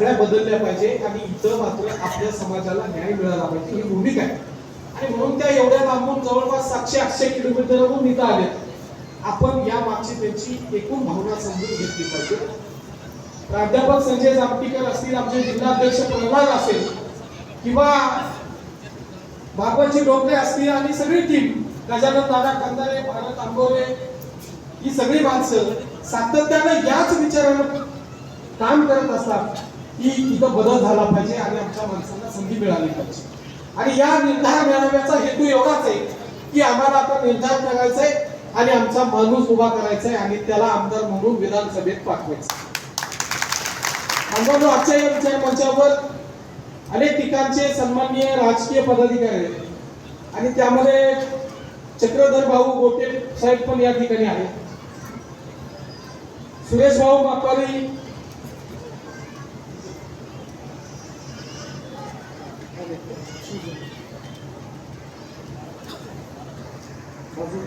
सगळ्या बदलल्या पाहिजे आणि इथं मात्र आपल्या समाजाला न्याय मिळाला पाहिजे. ही भूमिका आहे. आणि म्हणून त्या एवढ्या लांबून जवळपास सातशे आठशे किलोमीटरवरून इथं आले. आपण या मागची त्यांची एकूण भावना समजून घेतली पाहिजे. प्राध्यापक संजय जामटीकर असतील आमचे जिल्हाध्यक्ष प्रल्हाद असेल किंवा भागवतची डोंगरे असतील आणि सगळी टीम गजानन दादा कंदारे भारत आंबोरे ही सगळी माणसं सातत्यानं याच विचारानं काम करत असतात. की तिथं बदल झाला पाहिजे आणि आमच्या माणसांना संधी मिळाली पाहिजे. आणि या निर्धार मेळाव्याचा हेतू एवढाच आहे की आम्हाला आता निर्धार करायचा आहे आणि आमचा माणूस उभा करायचा आहे आणि त्याला आमदार म्हणून विधानसभेत पाठवायचं आम्हाला आजच्या या विचार मंचावर अनेक ठिकाणचे सन्माननीय राजकीय पदाधिकारी आहेत. आणि त्यामध्ये चक्रधर भाऊ गोटे साहेब पण या ठिकाणी आहेत. सुरेश भाऊ मापारी 谢谢。好。